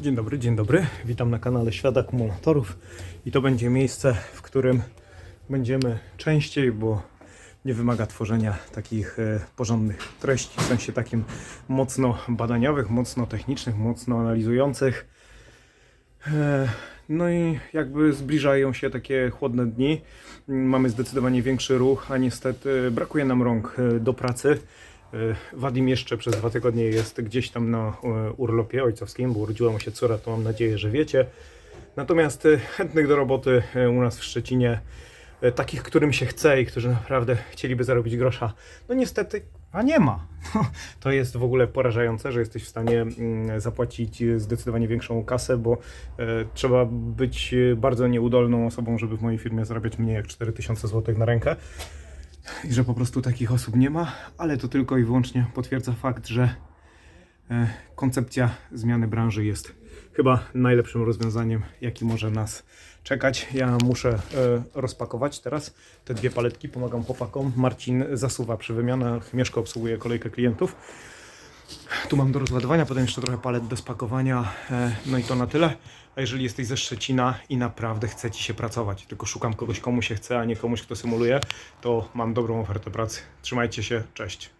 Dzień dobry, dzień dobry. Witam na kanale Świat Akumulatorów i to będzie miejsce, w którym będziemy częściej, bo nie wymaga tworzenia takich e, porządnych treści, w sensie takim mocno badaniowych, mocno technicznych, mocno analizujących. E, No i jakby zbliżają się takie chłodne dni. Mamy zdecydowanie większy ruch, a niestety brakuje nam rąk e, do pracy. E, Wadim jeszcze przez dwa tygodnie jest gdzieś tam na e, urlopie ojcowskim, bo urodziła mu się córa, to mam nadzieję, że wiecie. Natomiast e, chętnych do roboty u nas w Szczecinie, takich, którym się chce i którzy naprawdę chcieliby zarobić grosza, no niestety, a nie ma. To jest w ogóle porażające, że jesteś w stanie mm, zapłacić zdecydowanie większą kasę, bo trzeba być bardzo nieudolną osobą, żeby w mojej firmie zarabiać mniej jak 4000 zł na rękę. I że po prostu takich osób nie ma, ale to tylko i wyłącznie potwierdza fakt, że e, koncepcja zmiany branży jest chyba najlepszym rozwiązaniem, jaki może nas czekać. Ja muszę e, rozpakować teraz te dwie paletki, pomagam chłopakom. Marcin zasuwa przy wymianach, Mieszko obsługuje kolejkę klientów. Tu mam do rozładowania, potem jeszcze trochę palet do spakowania, e, no i to na tyle. A jeżeli jesteś ze Szczecina i naprawdę chce Ci się pracować, tylko szukam kogoś, komu się chce, a nie komuś, kto symuluje, to mam dobrą ofertę pracy. Trzymajcie się, cześć.